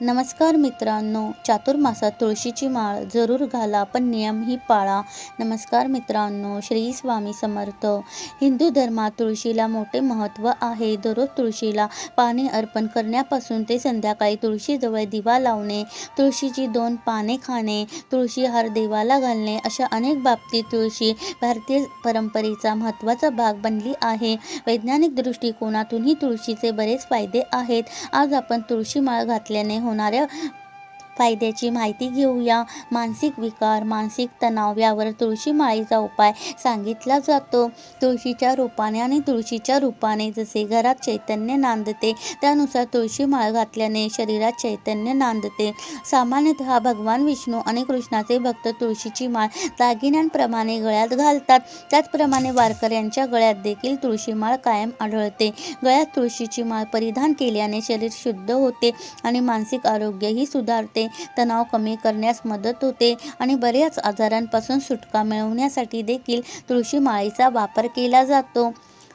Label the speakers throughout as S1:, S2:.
S1: नमस्कार मित्रांनो चातुर्मासात तुळशीची माळ जरूर घाला पण नियमही पाळा. नमस्कार मित्रांनो श्री स्वामी समर्थ. हिंदू धर्मात तुळशीला मोठे महत्त्व आहे. दररोज तुळशीला पाने अर्पण करण्यापासून ते संध्याकाळी तुळशीजवळ दिवा लावणे तुळशीची दोन पाने खाणे तुळशी हार देवाला घालणे अशा अनेक बाबतीत तुळशी भारतीय परंपरेचा महत्त्वाचा भाग बनली आहे. वैज्ञानिक दृष्टिकोनातूनही तुळशीचे बरेच फायदे आहेत. आज आपण तुळशी माळ घातल्याने होणाऱ्या फायद्याची माहिती घेऊया. मानसिक विकार मानसिक तणाव यावर तुळशी माळीचा उपाय सांगितला जातो. तुळशीच्या रूपाने आणि तुळशीच्या रूपाने जसे घरात चैतन्य नांदते त्यानुसार तुळशी माळ घातल्याने शरीरात चैतन्य नांदते. सामान्यतः भगवान विष्णू आणि कृष्णाचे भक्त तुळशीची माळ दागिन्यांप्रमाणे गळ्यात घालतात. त्याचप्रमाणे वारकऱ्यांच्या गळ्यात देखील तुळशी माळ कायम आढळते. गळ्यात तुळशीची माळ परिधान केल्याने शरीर शुद्ध होते आणि मानसिक आरोग्यही सुधारते. तणाव कमी करण्यास मदत होते आणि बऱ्याच आजारांपासून सुटका मिळवण्यासाठी देखील तुळशी माळीचा वापर केला जातो.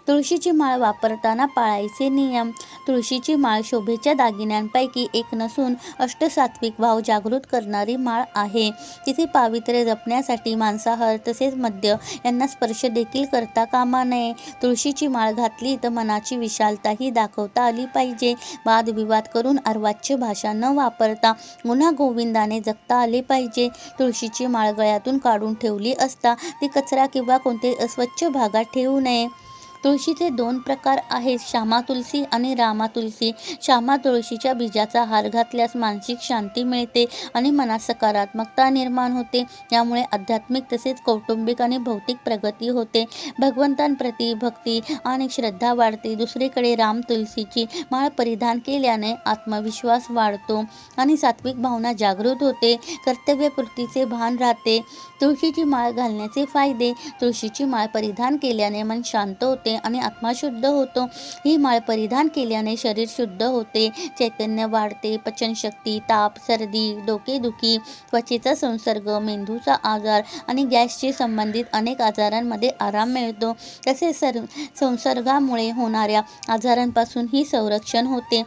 S1: तुळशीची माळ वापरताना पाळायचे नियम. तुळशीची माळ शोभेच्या दागिन्यांपैकी एक नसून अष्टसात्विक भाव जागृत करणारी माळ आहे. तिथे पावित्र्य जपण्यासाठी मांसाहार तसेच मद्य यांना स्पर्श देखील करता कामा नये. तुळशीची माळ घातली तर मनाची विशालताही दाखवता आली पाहिजे. वादविवाद करून अर्वाच्य भाषा न वापरता गुन्हा गोविंदाने जगता आले पाहिजे. तुळशीची माळ गळ्यातून काढून ठेवली असता ती कचरा किंवा कोणते अस्वच्छ भागात ठेवू नये. तुळशीचे दोन प्रकार आहेत. श्यामा तुलसी आणि रामा तुलसी. श्यामा तुळशीच्या बीजाचा हार घातल्यास मानसिक शांती मिळते आणि मनात सकारात्मकता निर्माण होते. यामुळे आध्यात्मिक तसेच कौटुंबिक आणि भौतिक प्रगती होते. भगवंतांप्रती भक्ती आणि श्रद्धा वाढते. दुसरीकडे राम तुलसीची माळ परिधान केल्याने आत्मविश्वास वाढतो आणि सात्विक भावना जागृत होते. कर्तव्यपूर्तीचे भान राहते. तुळशीची माळ घालण्याचे फायदे. तुळशीची माळ परिधान केल्याने मन शांत होते. आणि आत्मा शुद्ध होतो. ही माळ परिधान केल्याने शरीर शुद्ध होते. चैतन्य वाढते. पचनशक्ती ताप सर्दी डोकेदुखी त्वचेचा संसर्ग मेंदूचा आजार आणि गॅसशी संबंधित अनेक आजारांमध्ये आराम मिळतो. तसेच सर संसर्गामुळे होणाऱ्या आजारांपासून ही संरक्षण होते.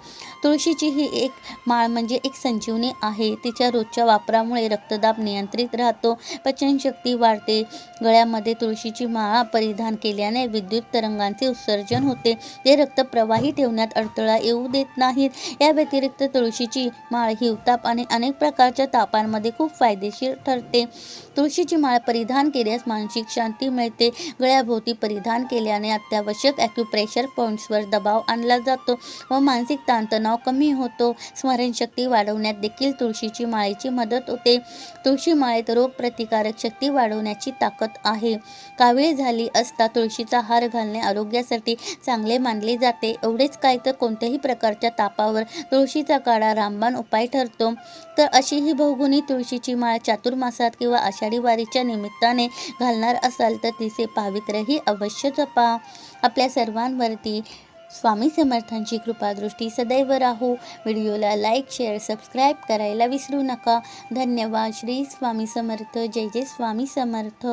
S1: तुळशीची ही एक माळ म्हणजे एक संजीवनी आहे. तिच्या रोजच्या वापरामुळे रक्तदाब नियंत्रित राहतो. पचनशक्ती वाढते. गळ्यामध्ये तुळशीची माळा परिधान केल्याने विद्युत रंगांचे उत्सर्जन होते. ते रक्त प्रवाही ठेवण्यात अडथळा येऊ देत नाहीत. या व्यतिरिक्त तुळशीची माळ हिवताप आणि अनेक प्रकारच्या तापांमध्ये खूप फायदेशीर ठरते. तुळशीची माळ परिधान केल्यास मानसिक शांती मिळते. गळ्याभोवती परिधान केल्याने अत्यावश्यक ॲक्युप्रेशर पॉईंट्सवर दबाव आणला जातो व मानसिक ताणतणाव कमी होतो. स्मरणशक्ती वाढवण्यात देखील तुळशीची माळेची मदत होते. तुळशी माळेत रोगप्रतिकारक शक्ती वाढवण्याची ताकद आहे. कावीळ झाली असता तुळशीचा हार घालणे आरोग्यासाठी चांगले मानले जाते. एवढेच काय तर कोणत्याही प्रकारच्या तापावर तुळशीचा काढा रामबाण उपाय ठरतो. तर अशी ही बहुगुणी तुळशीची माळ चातुर्मासात किंवा आषाढी वारीच्या निमित्ताने घालणार असाल तर तिचे पावित्र्यही अवश्य जपा. आपल्या सर्वांवरती स्वामी समर्थांची कृपादृष्टी सदैव राहू. व्हिडिओला लाईक शेअर सबस्क्राईब करायला विसरू नका. धन्यवाद. श्री स्वामी समर्थ. जय जय स्वामी समर्थ.